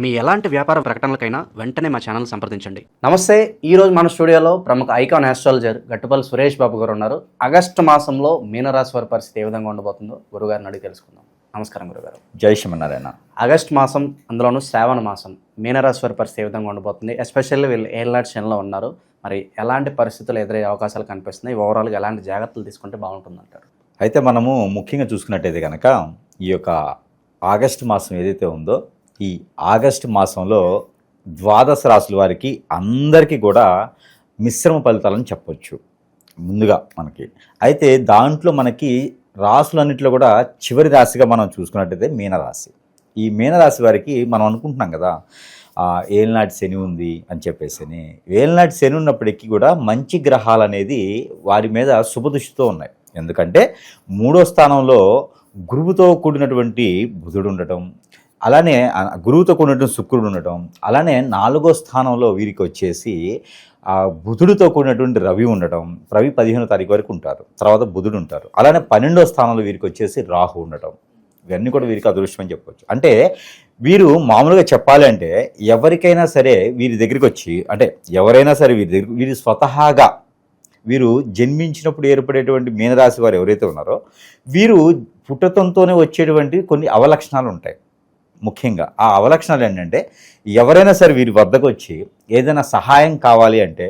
మీ ఎలాంటి వ్యాపార ప్రకటనలకైనా వెంటనే మా ఛానల్ సంప్రదించండి. నమస్తే ఈ రోజు మన స్టూడియోలో ప్రముఖ ఐకాన్ ఆస్ట్రాలజర్ గట్టుపల్లి సురేష్ బాబు గారు ఉన్నారు. ఆగస్టు మాసంలో మీనరాశి వారి పరిస్థితి ఏ విధంగా ఉండబోతుందో గురుగారిని అడిగి తెలుసుకుందాం. నమస్కారం గురుగారు. జై శ్రీమన్నారాయణ. ఆగస్ట్ మాసం అందులోనూ శ్రావణ మాసం మీనరాశి వారి పరిస్థితి ఏ విధంగా ఉండబోతుంది? ఎస్పెషల్లీ వీళ్ళు ఏళ్ళనాటి శనిలో ఉన్నారు. మరి ఎలాంటి పరిస్థితులు ఎదురయ్యే అవకాశాలు కనిపిస్తున్నాయి? ఓవరాల్గా ఎలాంటి జాగ్రత్తలు తీసుకుంటే బాగుంటుందంటారు? అయితే మనము ముఖ్యంగా చూసుకున్నట్టయితే కనుక ఈ యొక్క ఆగస్టు మాసం ఏదైతే ఉందో ఈ ఆగస్టు మాసంలో ద్వాదశ రాశుల వారికి అందరికీ కూడా మిశ్రమ ఫలితాలని చెప్పొచ్చు. ముందుగా మనకి. అయితే దాంట్లో మనకి రాసులన్నింటిలో కూడా చివరి రాశిగా మనం చూసుకున్నట్టయితే మీనరాశి. ఈ మీనరాశి వారికి మనం అనుకుంటున్నాం కదా ఏలనాటి ఏలినాటి శని ఉంది అని చెప్పేసి ఏలినాటి శని ఉన్నప్పటికీ కూడా మంచి గ్రహాలు అనేది వారి మీద శుభదృష్టితో ఉన్నాయి. ఎందుకంటే మూడో స్థానంలో గురువుతో కూడినటువంటి బుధుడు ఉండటం అలానే గురువుతో కూడినటువంటి శుక్రుడు ఉండటం అలానే నాలుగో స్థానంలో వీరికి వచ్చేసి బుధుడితో కూడినటువంటి రవి ఉండటం రవి పదిహేనో తారీఖు వరకు ఉంటారు. తర్వాత బుధుడు ఉంటారు. అలానే పన్నెండో స్థానంలో వీరికి వచ్చేసి రాహు ఉండటం. ఇవన్నీ కూడా వీరికి అదృష్టం అని చెప్పవచ్చు అంటే వీరు మామూలుగా చెప్పాలి అంటే ఎవరికైనా సరే వీరి దగ్గరికి వచ్చి అంటే ఎవరైనా సరే వీరి దగ్గర వీరు స్వతహాగా వీరు జన్మించినప్పుడు ఏర్పడేటువంటి మీనరాశి వారు ఎవరైతే ఉన్నారో వీరు పుట్టతంతోనే వచ్చేటువంటి కొన్ని అవలక్షణాలు ఉంటాయి. ముఖ్యంగా ఆ అవలక్షణాలు ఏంటంటే ఎవరైనా సరే వీరి వద్దకు వచ్చి ఏదైనా సహాయం కావాలి అంటే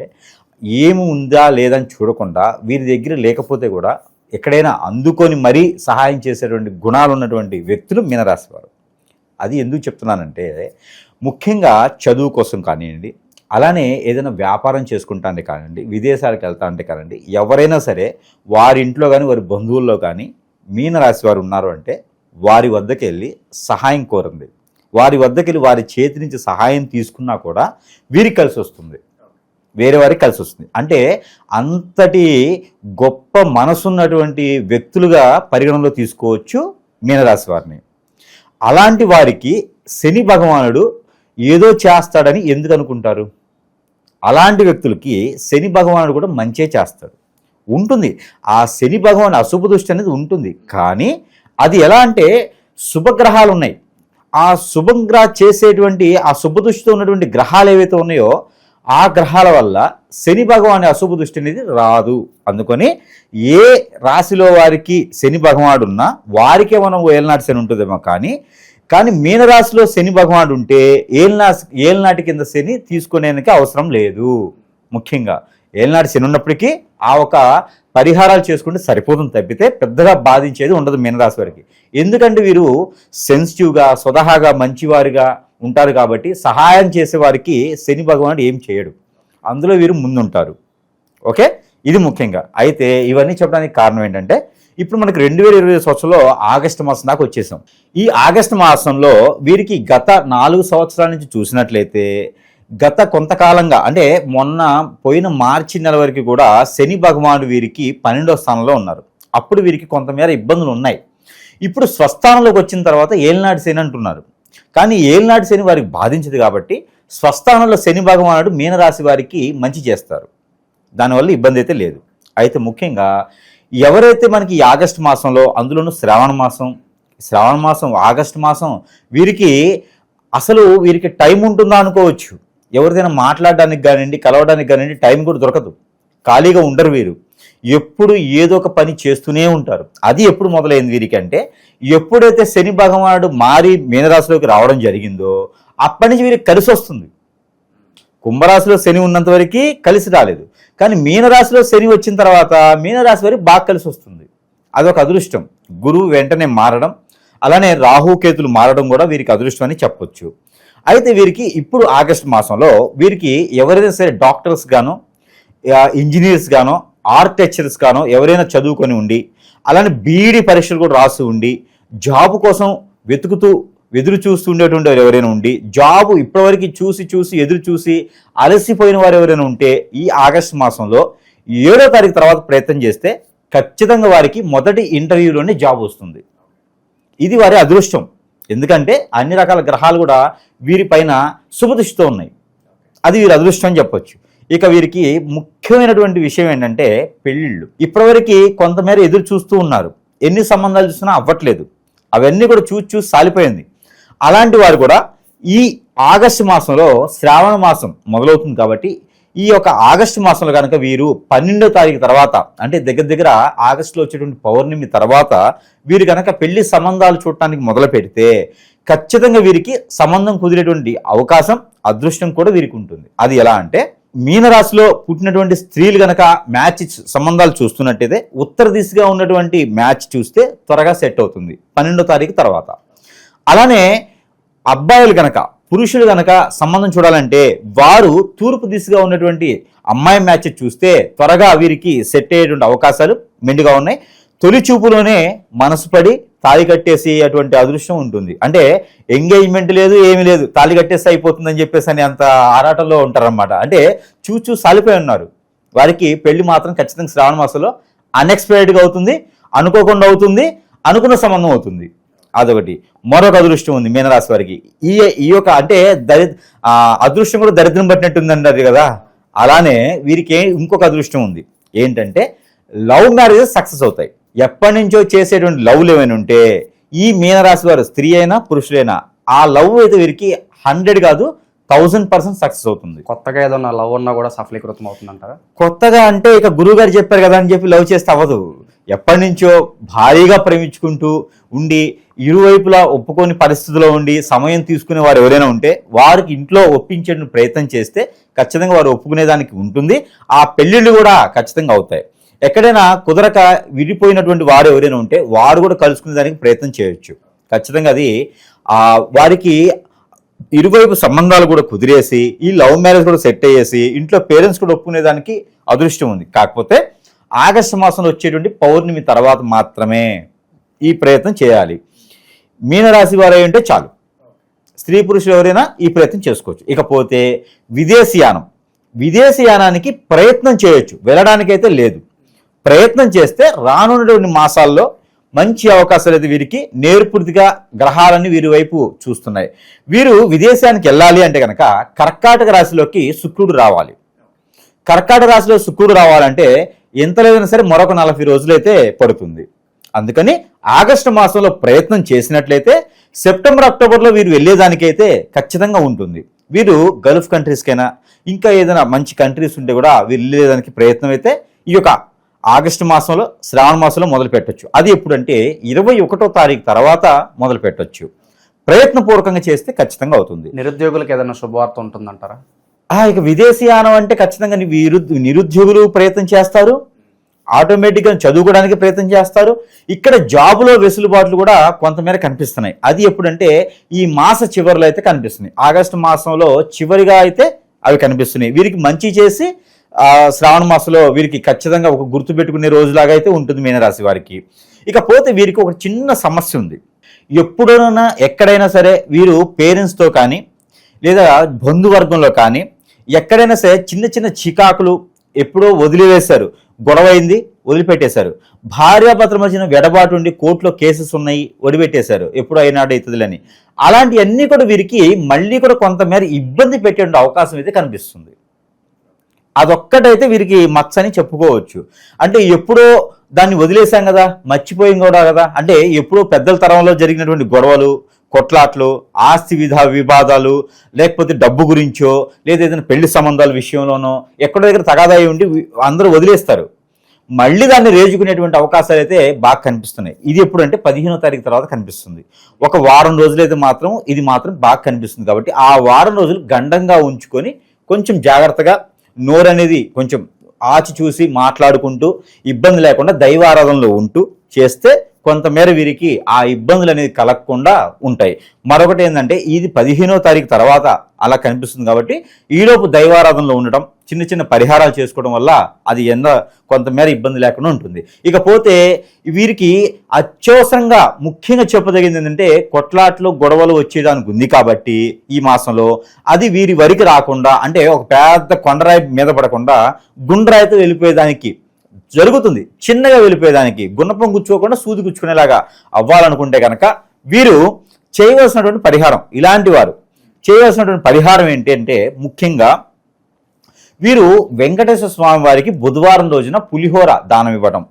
ఏమి ఉందా లేదని చూడకుండా వీరి దగ్గర లేకపోతే కూడా ఎక్కడైనా అందుకొని మరీ సహాయం చేసేటువంటి గుణాలు ఉన్నటువంటి వ్యక్తులు మీనరాశి వారు. అది ఎందుకు చెప్తున్నానంటే ముఖ్యంగా చదువు కోసం కానివ్వండి అలానే ఏదైనా వ్యాపారం చేసుకుంటానికి కానివ్వండి విదేశాలకు వెళ్తా అంటే కానివ్వండి ఎవరైనా సరే వారి ఇంట్లో కానీ వారి బంధువుల్లో కానీ మీనరాశి వారు ఉన్నారు అంటే వారి వద్దకు వెళ్ళి సహాయం కోరింది. వారి వద్దకు వెళ్ళి వారి చేతి నుంచి సహాయం తీసుకున్నా కూడా వీరికి కలిసి వస్తుంది. వేరే వారికి కలిసి వస్తుంది. అంటే అంతటి గొప్ప మనసున్నటువంటి వ్యక్తులుగా పరిగణనలో తీసుకోవచ్చు మీనరాశి వారిని. అలాంటి వారికి శని భగవానుడు ఏదో చేస్తాడని ఎందుకు అనుకుంటారు? అలాంటి వ్యక్తులకి శని భగవానుడు కూడా మంచే చేస్తాడు. ఉంటుంది. ఆ శని భగవాన్ అశుభ దృష్టి అనేది ఉంటుంది. కానీ అది ఎలా అంటే శుభగ్రహాలు ఉన్నాయి ఆ శుభంగా చేసేటువంటి ఆ శుభదృష్టితో ఉన్నటువంటి గ్రహాలు ఏవైతే ఉన్నాయో ఆ గ్రహాల వల్ల శని భగవాని అశుభ దృష్టి అనేది రాదు. అందుకని ఏ రాశిలో వారికి శని భగవానుడు ఉన్నా వారికే మనం ఏలనాటి శని ఉంటుందేమో కానీ కానీ మీనరాశిలో శని భగవానుడు ఉంటే ఏలినా ఏలినాటి కింద శని తీసుకునేందుకు అవసరం లేదు. ముఖ్యంగా ఏలినాటి శని ఉన్నప్పటికీ ఆ ఒక పరిహారాలు చేసుకుంటే సరిపోతుంది తప్పితే పెద్దగా బాధించేది ఉండదు మీనరాశి వారికి. ఎందుకంటే వీరు సెన్సిటివ్గా స్వతహాగా మంచివారిగా ఉంటారు కాబట్టి సహాయం చేసే వారికి శని భగవానుడు ఏం చేయడు. అందులో వీరు ముందుంటారు. ఓకే? ఇది ముఖ్యంగా. అయితే ఇవన్నీ చెప్పడానికి కారణం ఏంటంటే ఇప్పుడు మనకి రెండు వేల ఇరవై సంవత్సరంలో ఆగస్టు మాసం దాకా వచ్చేసాం. ఈ ఆగస్టు మాసంలో వీరికి గత నాలుగు సంవత్సరాల నుంచి చూసినట్లయితే గత కొంతకాలంగా అంటే మొన్న పోయిన మార్చి నెల వరకు కూడా శని భగవానుడు వీరికి పన్నెండో స్థానంలో ఉన్నారు. అప్పుడు వీరికి కొంతమేర ఇబ్బందులు ఉన్నాయి. ఇప్పుడు స్వస్థానంలోకి వచ్చిన తర్వాత ఏలినాటి శని అంటున్నారు. కానీ ఏలినాటి శని వారికి బాధించదు కాబట్టి స్వస్థానంలో శని భగవానుడు మీనరాశి వారికి మంచి చేస్తారు. దానివల్ల ఇబ్బంది అయితే లేదు. అయితే ముఖ్యంగా ఎవరైతే మనకి ఆగస్టు మాసంలో అందులోనూ శ్రావణ మాసం శ్రావణ మాసం ఆగస్టు మాసం వీరికి అసలు వీరికి టైం ఉంటుందా అనుకోవచ్చు. ఎవరిదైనా మాట్లాడడానికి కానివ్వండి కలవడానికి కానివ్వండి టైం కూడా దొరకదు. ఖాళీగా ఉండరు వీరు. ఎప్పుడు ఏదో ఒక పని చేస్తూనే ఉంటారు. అది ఎప్పుడు మొదలైంది వీరికి అంటే ఎప్పుడైతే శని భగవానుడు మారి మీనరాశిలోకి రావడం జరిగిందో అప్పటి నుంచి వీరికి కలిసి వస్తుంది. కుంభరాశిలో శని ఉన్నంత వరకు కలిసి రాలేదు. కానీ మీనరాశిలో శని వచ్చిన తర్వాత మీనరాశి వారికి బాగా కలిసి వస్తుంది. అదొక అదృష్టం. గురువు వెంటనే మారడం అలానే రాహుకేతులు మారడం కూడా వీరికి అదృష్టం అని చెప్పొచ్చు. అయితే వీరికి ఇప్పుడు ఆగస్ట్ మాసంలో వీరికి ఎవరైనా సరే డాక్టర్స్ గానో ఇంజనీర్స్ గానో ఆర్కిటెక్చర్స్ గానో ఎవరైనా చదువుకొని ఉండి అలానే బీఈడి పరీక్షలు కూడా రాసి ఉండి జాబ్ కోసం వెతుకుతూ ఎదురు చూస్తుండేటువంటి వారు ఎవరైనా ఉండి జాబ్ ఇప్పటివరకు చూసి చూసి ఎదురు చూసి అలసిపోయిన వారు ఎవరైనా ఉంటే ఈ ఆగస్టు మాసంలో ఏడో తారీఖు తర్వాత ప్రయత్నం చేస్తే ఖచ్చితంగా వారికి మొదటి ఇంటర్వ్యూలోనే జాబ్ వస్తుంది. ఇది వారి అదృష్టం. ఎందుకంటే అన్ని రకాల గ్రహాలు కూడా వీరిపైన శుభదృష్టితో ఉన్నాయి. అది వీరి అదృష్టం అని చెప్పొచ్చు. ఇక వీరికి ముఖ్యమైనటువంటి విషయం ఏంటంటే పెళ్ళిళ్ళు. ఇప్పటివరకు కొంతమేర ఎదురు చూస్తూ ఉన్నారు. ఎన్ని సంబంధాలు చూసినా అవ్వట్లేదు. అవన్నీ కూడా చూసి చూసి సాలిపోయింది. అలాంటి వారు కూడా ఈ ఆగస్టు మాసంలో శ్రావణ మాసం మొదలవుతుంది కాబట్టి ఈ యొక్క ఆగస్టు మాసంలో కనుక వీరు పన్నెండో తారీఖు తర్వాత అంటే దగ్గర దగ్గర ఆగస్టులో వచ్చేటువంటి పౌర్ణమి తర్వాత వీరు కనుక పెళ్ళి సంబంధాలు చూడటానికి మొదలు పెడితే ఖచ్చితంగా వీరికి సంబంధం కుదిరేటువంటి అవకాశం అదృష్టం కూడా వీరికి ఉంటుంది. అది ఎలా అంటే మీనరాశిలో పుట్టినటువంటి స్త్రీలు గనక మ్యాచ్ సంబంధాలు చూస్తున్నట్టయితే ఉత్తర దిశగా ఉన్నటువంటి మ్యాచ్ చూస్తే త్వరగా సెట్ అవుతుంది పన్నెండో తారీఖు తర్వాత. అలానే అబ్బాయిలు కనుక పురుషులు కనుక సంబంధం చూడాలంటే వారు తూర్పు దిశగా ఉన్నటువంటి అమ్మాయి మ్యాచ్ చూస్తే త్వరగా వీరికి సెట్ అయ్యేటువంటి అవకాశాలు మెండుగా ఉన్నాయి. తొలి చూపులోనే మనసు పడి తాళి కట్టేసి అటువంటి అదృష్టం ఉంటుంది. అంటే ఎంగేజ్మెంట్ లేదు ఏమీ లేదు తాళి కట్టేసి అయిపోతుందని చెప్పేసి అని అంత ఆరాటంలో ఉంటారన్నమాట. అంటే చూచూ సాలిపోయి ఉన్నారు. వారికి పెళ్ళి మాత్రం ఖచ్చితంగా శ్రావణ మాసంలో అన్ఎక్స్పెక్టెడ్గా అవుతుంది అనుకోకుండా అవుతుంది అనుకున్న సంబంధం అవుతుంది. అదొకటి. మరొక అదృష్టం ఉంది మీనరాశి వారికి. ఈ ఈ యొక్క అంటే దరి ఆ, అదృష్టం కూడా దరిద్రం పట్టినట్టుంది అన్నారు కదా? అలానే వీరికి ఇంకొక అదృష్టం ఉంది. ఏంటంటే లవ్ మ్యారేజెస్ సక్సెస్ అవుతాయి. ఎప్పటి నుంచో చేసేటువంటి లవ్లు ఏమైనా ఉంటే ఈ మీనరాశి వారు స్త్రీ అయినా పురుషులైనా ఆ లవ్ అయితే వీరికి హండ్రెడ్ కాదు థౌజండ్ పర్సెంట్ సక్సెస్ అవుతుంది. కొత్తగా ఏదైనా లవ్ ఉన్నా కూడా సఫలీకృతం అవుతుందంటారా? కొత్తగా అంటే ఇక గురువు గారు చెప్పారు కదా అని చెప్పి లవ్ చేస్తే అవ్వదు. ఎప్పటి నుంచో భారీగా ప్రేమించుకుంటూ ఉండి ఇరువైపులా ఒప్పుకొని పరిస్థితిలో ఉండి సమయం తీసుకునే వారు ఎవరైనా ఉంటే వారికి ఇంట్లో ఒప్పించే ప్రయత్నం చేస్తే ఖచ్చితంగా వారు ఒప్పుకునేదానికి ఉంటుంది. ఆ పెళ్ళిళ్ళు కూడా ఖచ్చితంగా అవుతాయి. ఎక్కడైనా కుదరక విడిపోయినటువంటి వారు ఎవరైనా ఉంటే వారు కూడా కలుసుకునే దానికి ప్రయత్నం చేయొచ్చు. ఖచ్చితంగా అది వారికి ఇరువైపు సంబంధాలు కూడా కుదిరేసి ఈ లవ్ మ్యారేజ్ కూడా సెట్ అయ్యేసి ఇంట్లో పేరెంట్స్ కూడా ఒప్పుకునేదానికి అదృష్టం ఉంది. కాకపోతే ఆగస్టు మాసంలో వచ్చేటువంటి పౌర్ణమి తర్వాత మాత్రమే ఈ ప్రయత్నం చేయాలి. మీనరాశి వారు ఉంటే చాలు. స్త్రీ పురుషులు ఎవరైనా ఈ ప్రయత్నం చేసుకోవచ్చు. ఇకపోతే విదేశీయానం విదేశీయానానికి ప్రయత్నం చేయొచ్చు. వెళ్ళడానికైతే లేదు. ప్రయత్నం చేస్తే రానున్నటువంటి మాసాల్లో మంచి అవకాశాలు అయితే వీరికి నేర్పూర్తిగా గ్రహాలన్నీ వీరి వైపు చూస్తున్నాయి. వీరు విదేశానికి వెళ్ళాలి అంటే కనుక కర్కాటక రాశిలోకి శుక్రుడు రావాలి. కర్కాటక రాశిలో శుక్రుడు రావాలంటే ఎంత లేదైనా సరే మరొక నలభై రోజులైతే పడుతుంది. అందుకని ఆగస్టు మాసంలో ప్రయత్నం చేసినట్లయితే సెప్టెంబర్ అక్టోబర్లో వీరు వెళ్ళేదానికైతే ఖచ్చితంగా ఉంటుంది. వీరు గల్ఫ్ కంట్రీస్కైనా ఇంకా ఏదైనా మంచి కంట్రీస్ ఉంటే కూడా వీరు వెళ్ళేదానికి ప్రయత్నం అయితే ఈ యొక్క ఆగస్టు మాసంలో శ్రావణ మాసంలో మొదలు పెట్టొచ్చు. అది ఎప్పుడంటే ఇరవై ఒకటో తారీఖు తర్వాత మొదలు పెట్టొచ్చు. ప్రయత్నపూర్వకంగా చేస్తే ఖచ్చితంగా అవుతుంది. నిరుద్యోగులకు ఏదైనా శుభవార్త ఉంటుందంటారా? ఆ, ఇక విదేశీయానం అంటే ఖచ్చితంగా నిరుద్యోగులు ప్రయత్నం చేస్తారు. ఆటోమేటిక్గా చదువుకోవడానికి ప్రయత్నం చేస్తారు. ఇక్కడ జాబులో వెసులుబాట్లు కూడా కొంతమేర కనిపిస్తున్నాయి. అది ఎప్పుడంటే ఈ మాస చివరిలో అయితే కనిపిస్తున్నాయి. ఆగస్టు మాసంలో చివరిగా అయితే అవి కనిపిస్తున్నాయి. వీరికి మంచి చేసి శ్రావణ మాసంలో వీరికి ఖచ్చితంగా ఒక గుర్తు పెట్టుకునే రోజులాగా అయితే ఉంటుంది మీనరాశి వారికి. ఇకపోతే వీరికి ఒక చిన్న సమస్య ఉంది. ఎప్పుడైనా ఎక్కడైనా సరే వీరు పేరెంట్స్తో కానీ లేదా బంధువర్గంలో కానీ ఎక్కడైనా సరే చిన్న చిన్న చికాకులు ఎప్పుడో వదిలివేశారు. గొడవ అయింది వదిలిపెట్టేశారు. భార్యాభర్తల మధ్యన వెడబాటు ఉండి కోర్టులో కేసెస్ ఉన్నాయి వదిలిపెట్టేశారు ఎప్పుడు అయినాడు అవుతుందిలని అలాంటివన్నీ కూడా వీరికి మళ్ళీ కూడా కొంతమేర ఇబ్బంది పెట్టే అవకాశం అయితే కనిపిస్తుంది. అదొక్కటైతే వీరికి మచ్చ అని చెప్పుకోవచ్చు. అంటే ఎప్పుడో దాన్ని వదిలేశాం కదా మర్చిపోయాం కూడా కదా. అంటే ఎప్పుడో పెద్దల తరంలో జరిగినటువంటి గొడవలు కొట్లాట్లు ఆస్తి విధా వివాదాలు లేకపోతే డబ్బు గురించో లేదా ఏదైనా పెళ్ళి సంబంధాల విషయంలోనో ఎక్కడో దగ్గర తగాదాయి ఉండి అందరూ వదిలేస్తారు. మళ్ళీ దాన్ని రేజుకునేటువంటి అవకాశాలు అయితే బాగా కనిపిస్తున్నాయి. ఇది ఎప్పుడు అంటే పదిహేనో తారీఖు తర్వాత కనిపిస్తుంది. ఒక వారం రోజులైతే మాత్రం ఇది మాత్రం బాగా కనిపిస్తుంది కాబట్టి ఆ వారం రోజులు గండంగా ఉంచుకొని కొంచెం జాగ్రత్తగా నోరు అనేది కొంచెం ఆచి చూసి మాట్లాడుకుంటూ ఇబ్బంది లేకుండా దైవారాధనలో ఉంటూ చేస్తే కొంతమేర వీరికి ఆ ఇబ్బందులు అనేది కలగకుండా ఉంటాయి. మరొకటి ఏంటంటే ఇది పదిహేనో తారీఖు తర్వాత అలా కనిపిస్తుంది కాబట్టి ఈలోపు దైవారాధనలో ఉండటం చిన్న చిన్న పరిహారాలు చేసుకోవడం వల్ల అది ఎంత కొంతమేర ఇబ్బంది లేకుండా ఉంటుంది. ఇకపోతే వీరికి అత్యవసరంగా ముఖ్యంగా చెప్పదగింది ఏంటంటే కొట్లాట్లు గొడవలు వచ్చేదానికి ఉంది కాబట్టి ఈ మాసంలో అది వీరి వరికి రాకుండా అంటే ఒక పెద్ద కొండరాయి మీద పడకుండా గుండ్రాయితో వెళ్ళిపోయేదానికి జరుగుతుంది. చిన్నగా వెళ్ళిపోయేదానికి గుణపం గుచ్చుకోకుండా సూది గుచ్చుకునేలాగా అవ్వాలనుకుంటే కనుక వీరు చేయవలసినటువంటి పరిహారం ఇలాంటి వారు. చేయవలసినటువంటి పరిహారం ఏంటంటే ముఖ్యంగా వీరు వెంకటేశ్వర స్వామి వారికి బుధవారం రోజున పులిహోర దానం ఇవ్వడం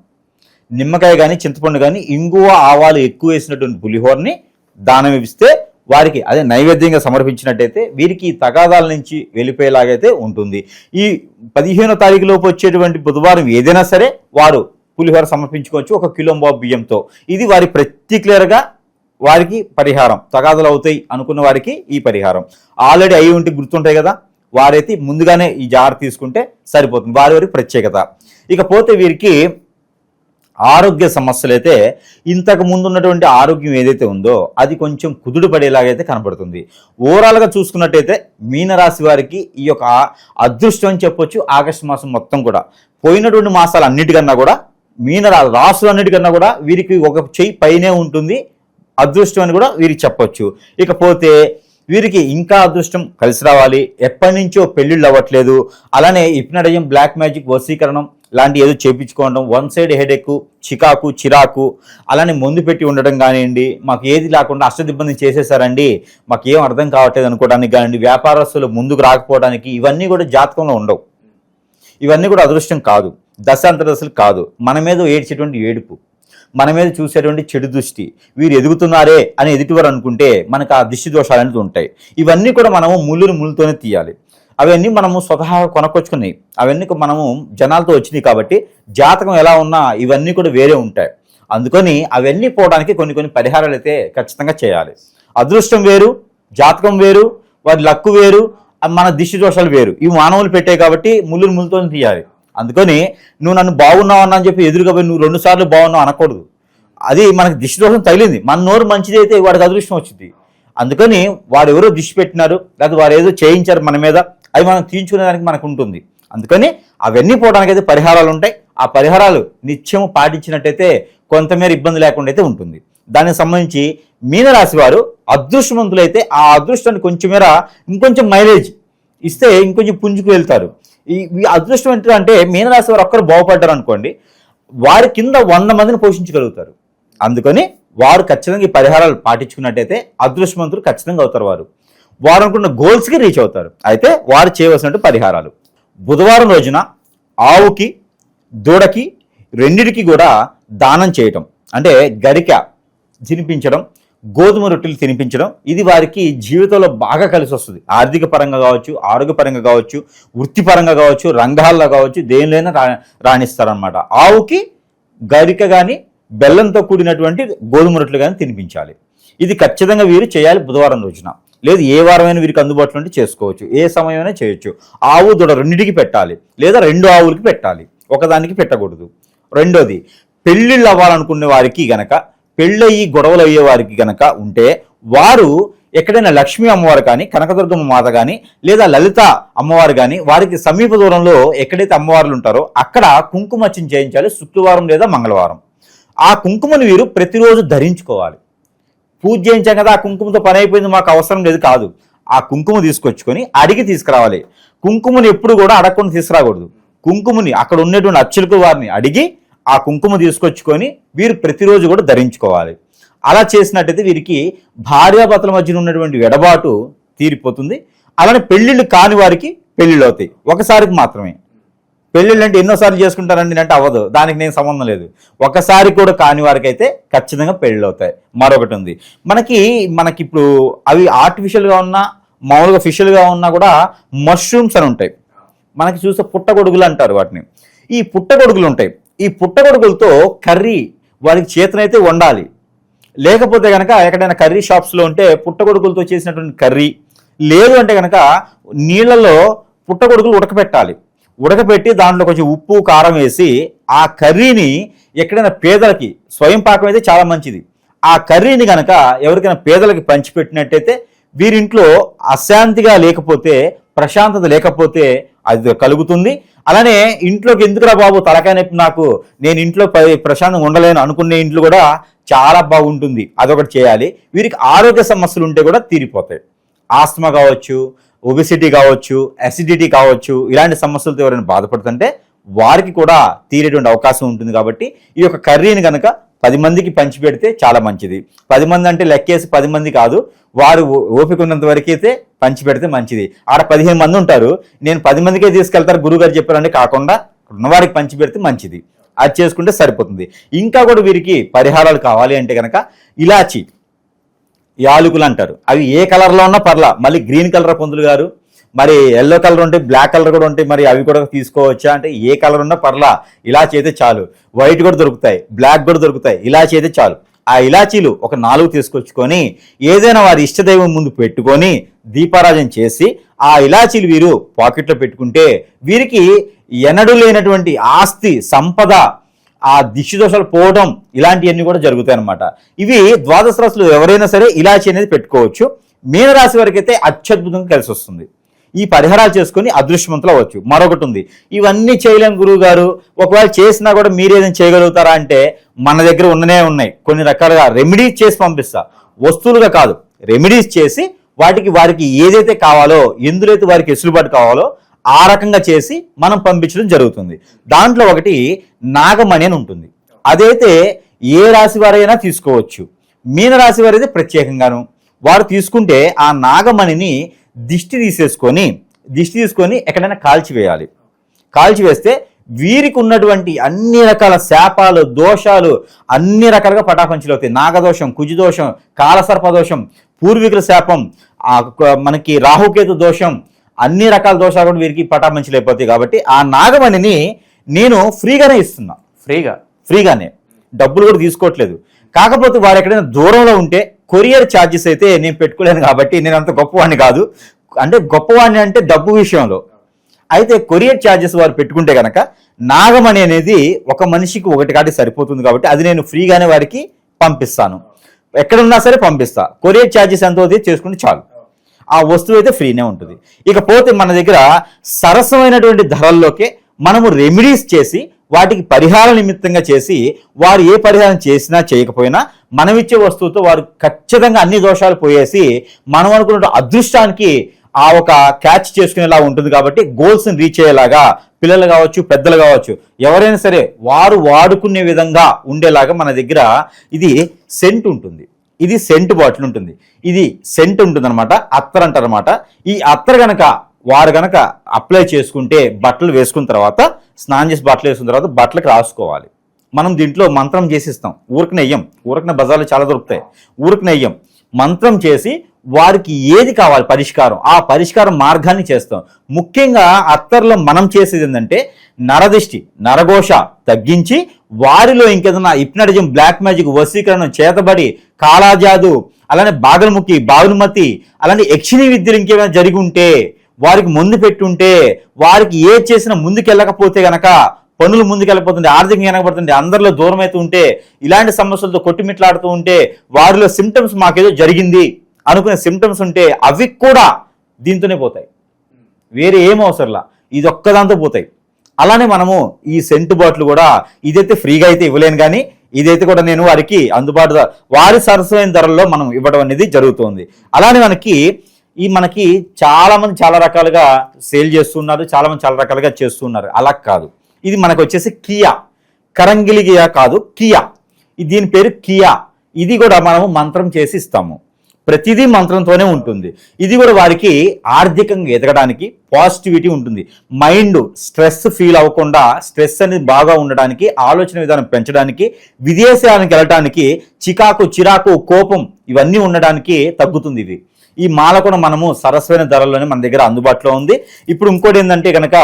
నిమ్మకాయ కానీ చింతపండు కానీ ఇంగువ ఆవాలు ఎక్కువ వేసినటువంటి పులిహోరని దానం ఇస్తే వారికి అదే నైవేద్యంగా సమర్పించినట్టయితే వీరికి ఈ తగాదాల నుంచి వెళ్ళిపోయేలాగైతే ఉంటుంది. ఈ పదిహేనో తారీఖులోపు వచ్చేటువంటి బుధవారం ఏదైనా సరే వారు పులిహోర సమర్పించుకోవచ్చు ఒక కిలో బియ్యంతో. ఇది వారి ప్రతిక్లియర్గా వారికి పరిహారం. తగాదాలు అవుతాయి అనుకున్న వారికి ఈ పరిహారం. ఆల్రెడీ అయి ఉంటే గుర్తుంటాయి కదా? వారైతే ముందుగానే ఈ జాగ్రత్త తీసుకుంటే సరిపోతుంది. వారి వారికి ప్రత్యేకత. ఇకపోతే వీరికి ఆరోగ్య సమస్యలు అయితే ఇంతకు ముందు ఉన్నటువంటి ఆరోగ్యం ఏదైతే ఉందో అది కొంచెం కుదుడు పడేలాగైతే కనబడుతుంది ఓవరాల్గా చూసుకున్నట్టయితే మీనరాశి వారికి ఈ యొక్క అదృష్టం అని చెప్పొచ్చు. ఆగస్టు మాసం మొత్తం కూడా. పోయినటువంటి మాసాలు అన్నిటికన్నా కూడా మీనరా రాసులన్నిటికన్నా కూడా వీరికి ఒక చెయ్యి పైనే ఉంటుంది. అదృష్టం అని కూడా వీరికి చెప్పొచ్చు. ఇకపోతే వీరికి ఇంకా అదృష్టం కలిసి రావాలి. ఎప్పటి నుంచో పెళ్ళిళ్ళు అవ్వట్లేదు. అలానే ఇప్నడయం బ్లాక్ మ్యాజిక్ వశీకరణం లాంటి ఏదో చేపించుకోవడం వన్ సైడ్ హెడేక్ చికాకు చిరాకు అలానే ముందు పెట్టి ఉండడం కానివ్వండి మాకు ఏది లేకుండా అష్టదిబ్బంది చేసేసారండి మాకు ఏం అర్థం కావట్లేదు అనుకోవడానికి కానివ్వండి వ్యాపారస్తులు ముందుకు రాకపోవడానికి ఇవన్నీ కూడా జాతకంలో ఉండవు. ఇవన్నీ కూడా అదృష్టం కాదు. దశాంతర దశలు కాదు. మన మీద ఏడ్చేటువంటి ఏడుపు. మన మీద చూసేటువంటి చెడు దృష్టి వీరు ఎదుగుతున్నారే అని ఎదుటివారు అనుకుంటే మనకు ఆ దృష్టి దోషాలు అనేది ఉంటాయి. ఇవన్నీ కూడా మనము ముళ్ళుని ముళ్ళుతోనే తీయాలి. అవన్నీ మనము స్వతహాగా కొనకొచ్చుకున్నాయి. అవన్నీ మనము జనాలతో వచ్చినాయి కాబట్టి జాతకం ఎలా ఉన్నా ఇవన్నీ కూడా వేరే ఉంటాయి. అందుకని అవన్నీ పోవడానికి కొన్ని కొన్ని పరిహారాలు అయితే ఖచ్చితంగా చేయాలి. అదృష్టం వేరు జాతకం వేరు వారి లక్కు వేరు మన దిష్టి దోషాలు వేరు. ఇవి మానవులు పెట్టాయి కాబట్టి ముళ్ళుని ముళ్ళుతో తీయాలి. అందుకని నువ్వు నన్ను బాగున్నావు అన్నా అని చెప్పి ఎదురుగా పోయి నువ్వు రెండు సార్లు బాగున్నావు అనకూడదు. అది మనకు దిష్టి దోషం తగిలింది. మన నోరు మంచిది అయితే వాడికి అదృష్టం వచ్చింది. అందుకని వాడు ఎవరో దిష్టి పెట్టినారు లేదా వారు ఏదో చేయించారు మన మీద అవి మనం తీర్చుకునేదానికి మనకు ఉంటుంది. అందుకని అవన్నీ పోవడానికి అయితే పరిహారాలు ఉంటాయి. ఆ పరిహారాలు నిత్యము పాటించినట్టయితే కొంతమేర ఇబ్బంది లేకుండా అయితే ఉంటుంది. దానికి సంబంధించి మీనరాశి వారు అదృష్టవంతులైతే ఆ అదృష్టాన్ని కొంచెం మేర ఇంకొంచెం మైలేజ్ ఇస్తే ఇంకొంచెం పుంజుకు వెళ్తారు. ఈ అదృష్టం ఏంటంటే అంటే మీనరాశి వారు ఒక్కరు బాగుపడ్డారు అనుకోండి వారి కింద వంద మందిని పోషించగలుగుతారు. అందుకని వారు ఖచ్చితంగా ఈ పరిహారాలు పాటించుకున్నట్టయితే అదృష్టవంతులు ఖచ్చితంగా అవుతారు వారు. వారు అనుకున్న గోల్స్కి రీచ్ అవుతారు. అయితే వారు చేయవలసినట్టు పరిహారాలు. బుధవారం రోజున ఆవుకి దూడకి రెండిటికి కూడా దానం చేయటం. అంటే గరిక తినిపించడం గోధుమ రొట్టెలు తినిపించడం ఇది వారికి జీవితంలో బాగా కలిసి వస్తుంది. ఆర్థిక పరంగా కావచ్చు ఆరోగ్యపరంగా కావచ్చు వృత్తిపరంగా కావచ్చు రంగాల్లో కావచ్చు దేనిలోనైనా రా రాణిస్తారనమాట ఆవుకి గరిక కానీ బెల్లంతో కూడినటువంటి గోధుమ రొట్టెలు కానీ తినిపించాలి. ఇది ఖచ్చితంగా వీరు చేయాలి బుధవారం రోజున. లేదు ఏ వారమైనా వీరికి అందుబాటులో ఉంటే చేసుకోవచ్చు. ఏ సమయమైనా చేయొచ్చు. ఆవు దూడ రెండింటికి పెట్టాలి. లేదా రెండు ఆవులకి పెట్టాలి. ఒకదానికి పెట్టకూడదు. రెండోది పెళ్ళిళ్ళు అవ్వాలనుకునే వారికి గనక పెళ్ళయి గొడవలు అయ్యే వారికి గనక ఉంటే వారు ఎక్కడైనా లక్ష్మీ అమ్మవారు కానీ కనకదుర్గమ్మ మాత కానీ లేదా లలిత అమ్మవారు కానీ వారికి సమీప దూరంలో ఎక్కడైతే అమ్మవార్లు ఉంటారో అక్కడ కుంకుమర్చన చేయించాలి శుక్రవారం లేదా మంగళవారం. ఆ కుంకుమను వీరు ప్రతిరోజు ధరించుకోవాలి. పూజ చేయించాం కదా ఆ కుంకుమతో పని అయిపోయింది మాకు అవసరం లేదు కాదు. ఆ కుంకుమ తీసుకొచ్చుకొని అడిగి తీసుకురావాలి. కుంకుమని ఎప్పుడు కూడా అడగకుండా తీసుకురాకూడదు. కుంకుమని అక్కడ ఉన్నటువంటి అర్చకుల వారిని అడిగి ఆ కుంకుమ తీసుకొచ్చుకొని వీరు ప్రతిరోజు కూడా ధరించుకోవాలి. అలా చేసినట్టయితే వీరికి భార్యాభర్తల మధ్యన ఉన్నటువంటి వెడబాటు తీరిపోతుంది. అలానే పెళ్ళిళ్ళు కాని వారికి పెళ్ళిళ్ళు అవుతాయి. ఒకసారికి మాత్రమే. పెళ్ళిళ్ళు అంటే ఎన్నోసార్లు చేసుకుంటారండి అంటే అవ్వదు. దానికి నేను సంబంధం లేదు. ఒకసారి కూడా కాని వారికి అయితే ఖచ్చితంగా పెళ్ళిళ్ళు అవుతాయి. మరొకటి ఉంది. మనకి మనకి ఇప్పుడు అవి ఆర్టిఫిషియల్గా ఉన్నా మామూలుగా ఫిషియల్గా ఉన్నా కూడా మష్రూమ్స్ అని ఉంటాయి. మనకి చూస్తే పుట్టగొడుగులు అంటారు వాటిని. ఈ పుట్టగొడుగులు ఉంటాయి. ఈ పుట్టగొడుగులతో కర్రీ వారికి చేతనైతే వండాలి. లేకపోతే కనుక ఎక్కడైనా కర్రీ షాప్స్లో ఉంటే పుట్టగొడుగులతో చేసినటువంటి కర్రీ లేదు అంటే కనుక నీళ్ళలో పుట్టగొడుగులు ఉడకబెట్టాలి ఉడకబెట్టి దాంట్లో కొంచెం ఉప్పు కారం వేసి ఆ కర్రీని ఎక్కడైనా పేదలకి స్వయం పాకం అయితే చాలా మంచిది. ఆ కర్రీని కనుక ఎవరికైనా పేదలకి పంచిపెట్టినట్టయితే వీరింట్లో అశాంతిగా లేకపోతే ప్రశాంతత లేకపోతే అది కలుగుతుంది. అలానే ఇంట్లోకి ఎందుకురా బాబు తలకాయ నొప్పి నాకు? నేను ఇంట్లో ప్రశాంతంగా ఉండలేను అనుకునే ఇంట్లో కూడా చాలా బాగుంటుంది. అదొకటి చేయాలి. వీరికి ఆరోగ్య సమస్యలు ఉంటే కూడా తీరిపోతాయి. ఆస్తమా కావచ్చు ఒబిసిటీ కావచ్చు అసిడిటీ కావచ్చు ఇలాంటి సమస్యలతో ఎవరైనా బాధపడుతుంటే వారికి కూడా తీరేటువంటి అవకాశం ఉంటుంది కాబట్టి ఈ యొక్క కర్రీని కనుక పది మందికి పంచిపెడితే చాలా మంచిది. పది మంది అంటే లెక్కేసి పది మంది కాదు వారు ఓపిక ఉన్నంత వరకైతే పంచిపెడితే మంచిది. ఆడ పదిహేను మంది ఉంటారు నేను పది మందికే తీసుకెళ్తారు గురుగారు చెప్పారంటే కాకుండా ఉన్నవారికి పంచిపెడితే మంచిది. అది చేసుకుంటే సరిపోతుంది. ఇంకా కూడా వీరికి పరిహారాలు కావాలి అంటే కనుక ఇలాచి యాలుకులు అంటారు. అవి ఏ కలర్లో ఉన్నా పర్లా మళ్ళీ గ్రీన్ కలర్ పొందులు గారు మరి ఎల్లో కలర్ ఉంటే బ్లాక్ కలర్ కూడా ఉంటాయి మరి అవి కూడా తీసుకోవచ్చా? అంటే ఏ కలర్ ఉన్నా పర్లా ఇలాచి అయితే చాలు. వైట్ కూడా దొరుకుతాయి బ్లాక్ కూడా దొరుకుతాయి ఇలాచి అయితే చాలు. ఆ ఇలాచీలు ఒక నాలుగు తీసుకొచ్చుకొని ఏదైనా వారి ఇష్టదైవం ముందు పెట్టుకొని దీపారాజన చేసి ఆ ఇలాచీలు వీరు పాకెట్లో పెట్టుకుంటే వీరికి ఎనడు లేనటువంటి ఆస్తి సంపద ఆ దిష్టి దోషాలు పోవడం ఇలాంటివన్నీ కూడా జరుగుతాయి అన్నమాట. ఇవి ద్వాదశ రాశులు ఎవరైనా సరే ఇలాచి అనేది పెట్టుకోవచ్చు. మీనరాశి వరకు అయితే అత్యద్భుతంగా కలిసి వస్తుంది ఈ పరిహారాలు చేసుకుని అదృష్టవంతులు అవ్వచ్చు. మరొకటి ఉంది. ఇవన్నీ చేయలేం గురువు గారు ఒకవేళ చేసినా కూడా మీరు ఏదైనా చేయగలుగుతారా అంటే మన దగ్గర ఉన్ననే ఉన్నాయి. కొన్ని రకాలుగా రెమెడీస్ చేసి పంపిస్తా. వస్తువులుగా కాదు. రెమెడీస్ చేసి వాటికి వారికి ఏదైతే కావాలో ఎందులైతే వారికి ఎసులుబాటు కావాలో ఆ రకంగా చేసి మనం పంపించడం జరుగుతుంది. దాంట్లో ఒకటి నాగమణి అని ఉంటుంది. అదైతే ఏ రాశి వారైనా తీసుకోవచ్చు. మీన రాశి వారైతే ప్రత్యేకంగాను. వారు తీసుకుంటే ఆ నాగమణిని దిష్టి తీసేసుకొని దిష్టి తీసుకొని ఎక్కడైనా కాల్చివేయాలి కాల్చివేస్తే వీరికి ఉన్నటువంటి అన్ని రకాల శాపాలు దోషాలు అన్ని రకాలుగా పటాపంచలు అవుతాయి. నాగదోషం కుజిదోషం కాలసర్పదోషం పూర్వీకుల శాపం మనకి రాహుకేతు దోషం అన్ని రకాల దోషాలు కూడా వీరికి పటాపంచలు అయిపోతాయి కాబట్టి ఆ నాగమణిని నేను ఫ్రీగానే ఇస్తున్నా. ఫ్రీగా? ఫ్రీగానే. డబ్బులు కూడా తీసుకోవట్లేదు. కాకపోతే వారు ఎక్కడైనా దూరంలో ఉంటే కొరియర్ ఛార్జెస్ అయితే నేను పెట్టుకోలేను కాబట్టి నేను అంత గొప్పవాడిని కాదు. అంటే గొప్పవాడిని అంటే డబ్బు విషయంలో. అయితే కొరియర్ ఛార్జెస్ వారు పెట్టుకుంటే కనుక నాగమణి అనేది ఒక మనిషికి ఒకటి కాటి సరిపోతుంది కాబట్టి అది నేను ఫ్రీగానే వారికి పంపిస్తాను. ఎక్కడున్నా సరే పంపిస్తా. కొరియర్ ఛార్జెస్ ఎంత అవుతుంది చేసుకుంటే చాలు. ఆ వస్తువు అయితే ఫ్రీనే ఉంటుంది. ఇకపోతే మన దగ్గర సరసమైనటువంటి ధరల్లోకే మనము రెమెడీస్ చేసి వాటికి పరిహార నిమిత్తంగా చేసి వారు ఏ పరిహారం చేసినా చేయకపోయినా మనం ఇచ్చే వస్తువుతో వారు ఖచ్చితంగా అన్ని దోషాలు పోయేసి మనం అనుకున్న అదృష్టానికి ఆ ఒక క్యాచ్ చేసుకునేలా ఉంటుంది కాబట్టి గోల్స్ని రీచ్ అయ్యేలాగా పిల్లలు కావచ్చు పెద్దలు కావచ్చు ఎవరైనా సరే వారు వాడుకునే విధంగా ఉండేలాగా మన దగ్గర ఇది సెంట్ ఉంటుంది. ఇది సెంట్ బాటిల్ ఉంటుంది. ఇది సెంట్ ఉంటుంది అనమాట అత్తర్ అంటారనమాట ఈ అత్తర్ కనుక వారు కనుక అప్లై చేసుకుంటే బట్టలు వేసుకున్న తర్వాత స్నానం చేసి బట్టలు వేసుకున్న తర్వాత బట్టలకు రాసుకోవాలి. మనం దీంట్లో మంత్రం చేసిస్తాం. ఊరికి నెయ్యం. ఊరికిన బజార్లు చాలా దొరుకుతాయి. ఊరికి నెయ్యం. మంత్రం చేసి వారికి ఏది కావాలి? పరిష్కారం. ఆ పరిష్కారం మార్గాన్ని చేస్తాం. ముఖ్యంగా అత్తర్లో మనం చేసేది ఏంటంటే నరదిష్టి నరఘోష తగ్గించి వారిలో ఇంకేదన్నా ఇప్నటిజం బ్లాక్ మ్యాజిక్ వశీకరణం చేతబడి కాళాజాదు అలానే బాగల్ముఖి బాగులుమతి అలానే యక్షిణీ విద్యలు ఇంకేమైనా జరిగి ఉంటే వారికి ముందు పెట్టుంటే వారికి ఏ చేసినా ముందుకెళ్ళకపోతే గనక పనులు ముందుకెళ్ళిపోతుంది ఆర్థికంగా వెనకబడుతుంటే అందరిలో దూరం అవుతూ ఉంటే ఇలాంటి సమస్యలతో కొట్టుమిట్లాడుతూ ఉంటే వారిలో సిమ్టమ్స్ మాకేదో జరిగింది అనుకునే సిమ్టమ్స్ ఉంటే అవి కూడా దీంతోనే పోతాయి. వేరే ఏం అవసరంలా? ఇది ఒక్కదాంతో పోతాయి. అలానే మనము ఈ సెంటు బాటిల్ కూడా ఇదైతే ఫ్రీగా అయితే ఇవ్వలేను కానీ ఇదైతే కూడా నేను వారికి అందుబాటు వారి సరసమైన ధరల్లో మనం ఇవ్వడం అనేది జరుగుతుంది. అలానే మనకి ఈ మనకి చాలామంది చాలా రకాలుగా సేల్ చేస్తున్నారు చాలామంది చాలా రకాలుగా చేస్తున్నారు. అలా కాదు. ఇది మనకు వచ్చేసి కియా. కరంగిలి కియా కాదు కియా. దీని పేరు కియా. ఇది కూడా మనము మంత్రం చేసి ఇస్తాము. ప్రతిదీ మంత్రంతోనే ఉంటుంది. ఇది కూడా వారికి ఆర్థికంగా ఎదగడానికి పాజిటివిటీ ఉంటుంది. మైండ్ స్ట్రెస్ ఫీల్ అవ్వకుండా స్ట్రెస్ అనేది బాగా ఉండడానికి ఆలోచన విధానం పెంచడానికి విదేశాలకు వెళ్ళడానికి చికాకు చిరాకు కోపం ఇవన్నీ ఉండడానికి తగ్గుతుంది ఇది. ఈ మాల కూడా మనము సరస్వైన ధరల్లోనే మన దగ్గర అందుబాటులో ఉంది. ఇప్పుడు ఇంకోటి ఏంటంటే కనుక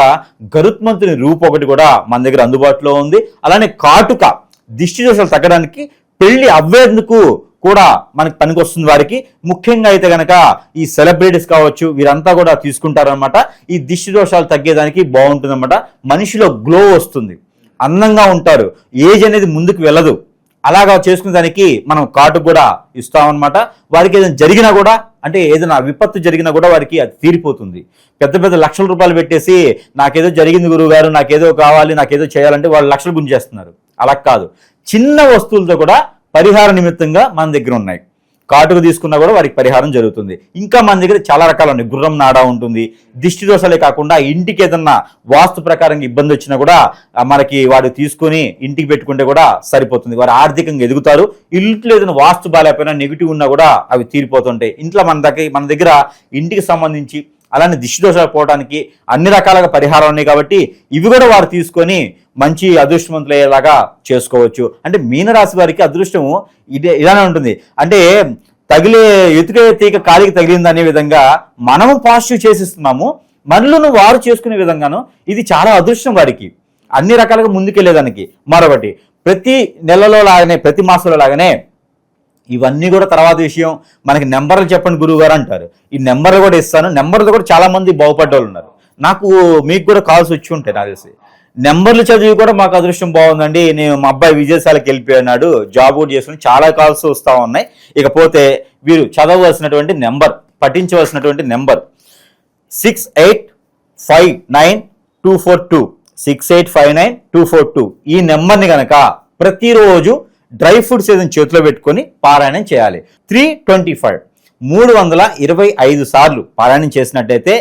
గరుత్మంతుని రూపు ఒకటి కూడా మన దగ్గర అందుబాటులో ఉంది. అలానే కాటుక దిష్టి దోషాలు తగ్గడానికి పెళ్ళి అవ్వేందుకు కూడా మనకి పనికొస్తుంది వారికి. ముఖ్యంగా అయితే గనక ఈ సెలబ్రిటీస్ కావచ్చు వీరంతా కూడా తీసుకుంటారనమాట ఈ దిష్టి దోషాలు తగ్గేదానికి బాగుంటుందన్నమాట. మనిషిలో గ్లో వస్తుంది. అందంగా ఉంటారు. ఏజ్ అనేది ముందుకు వెళ్ళదు. అలాగా చేసుకునే దానికి మనం కార్డు కూడా ఇస్తామన్నమాట. వారికి ఏదైనా జరిగినా కూడా అంటే ఏదైనా విపత్తు జరిగినా కూడా వారికి అది తీరిపోతుంది. పెద్ద పెద్ద లక్షల రూపాయలు పెట్టేసి నాకేదో జరిగింది గురువు గారు నాకేదో కావాలి నాకేదో చేయాలంటే వాళ్ళు లక్షలు గుంజేస్తున్నారు. అలా కాదు. చిన్న వస్తువులతో కూడా పరిహార నిమిత్తంగా మన దగ్గర ఉన్నాయి. కాటుకు తీసుకున్నా కూడా వారికి పరిహారం జరుగుతుంది. ఇంకా మన దగ్గర చాలా రకాలు ఉన్నాయి. గుర్రం నాడా ఉంటుంది. దిష్టి దోషాలే కాకుండా ఇంటికి ఏదన్నా వాస్తు ప్రకారంగా ఇబ్బంది వచ్చినా కూడా మనకి వాడు తీసుకొని ఇంటికి పెట్టుకుంటే కూడా సరిపోతుంది. వారు ఆర్థికంగా ఎదుగుతారు. ఇంట్లో ఏదైనా వాస్తు బాగాలేకపోయినా నెగిటివ్ ఉన్నా కూడా అవి తీరిపోతుంటాయి. ఇంట్లో మన దగ్గర మన దగ్గర ఇంటికి సంబంధించి అలానే దిష్టి దోషాలు పోవడానికి అన్ని రకాలుగా పరిహారం ఉన్నాయి కాబట్టి ఇవి కూడా వారు తీసుకొని మంచి అదృష్టవంతులు అయ్యేలాగా చేసుకోవచ్చు. అంటే మీనరాశి వారికి అదృష్టం ఇదే ఇలానే ఉంటుంది. అంటే తగిలే ఎతుకే తీగ కాలికి తగిలింది అనే విధంగా మనము పాజిటివ్ చేసిస్తున్నాము. మనలను వారు చేసుకునే విధంగాను ఇది చాలా అదృష్టం వారికి. అన్ని రకాలుగా ముందుకెళ్ళేదానికి మరొకటి. ప్రతి నెలలో లాగానే ప్రతి మాసంలో లాగానే ఇవన్నీ కూడా తర్వాత విషయం. మనకి నెంబర్లు చెప్పండి గురువు గారు అంటారు. ఈ నెంబర్లు కూడా ఇస్తాను. నెంబర్లు కూడా చాలామంది బాగుపడ్డోళ్ళు బాగుపడ్డ వాళ్ళు ఉన్నారు. నాకు మీకు కూడా కాల్స్ వచ్చి ఉంటాయి నాకు తెలిసి. నెంబర్లు చదివి కూడా మాకు అదృష్టం బాగుందండి. నేను మా అబ్బాయి విజయశాలకి వెళ్ళిపోయినాడు జాబ్ కూడా చేసుకుని చాలా కాల్స్ వస్తూ ఉన్నాయి. ఇకపోతే వీరు చదవవలసినటువంటి number పఠించవలసినటువంటి number six eight five nine two four two six eight five nine two four two ఈ నెంబర్ని కనుక ప్రతిరోజు డ్రై ఫ్రూట్స్ ఏదైనా చేతిలో పెట్టుకొని పారాయణం చేయాలి. Three twenty five. మూడు వందల ఇరవై ఐదు సార్లు పారాయణం చేసినట్టయితే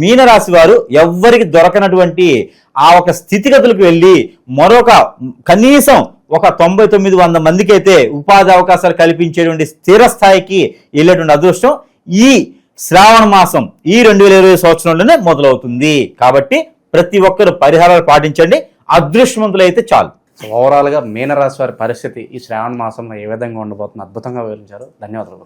మీనరాశి వారు ఎవ్వరికి దొరకనటువంటి ఆ ఒక స్థితిగతులకు వెళ్ళి మరొక కనీసం ఒక తొంభై తొమ్మిది వంద మందికి అయితే ఉపాధి అవకాశాలు కల్పించేటువంటి స్థిర స్థాయికి వెళ్ళేటువంటి అదృష్టం ఈ శ్రావణ మాసం ఈ రెండు వేల ఇరవై సంవత్సరంలోనే మొదలవుతుంది. కాబట్టి ప్రతి ఒక్కరు పరిహారాలు పాటించండి. అదృష్టవంతులైతే చాలు. సో ఓవరాల్గా మీనరాశి వారి పరిస్థితి ఈ శ్రావణ మాసంలో ఏ విధంగా ఉండబోతుందో అద్భుతంగా వివరించారు. ధన్యవాదాలు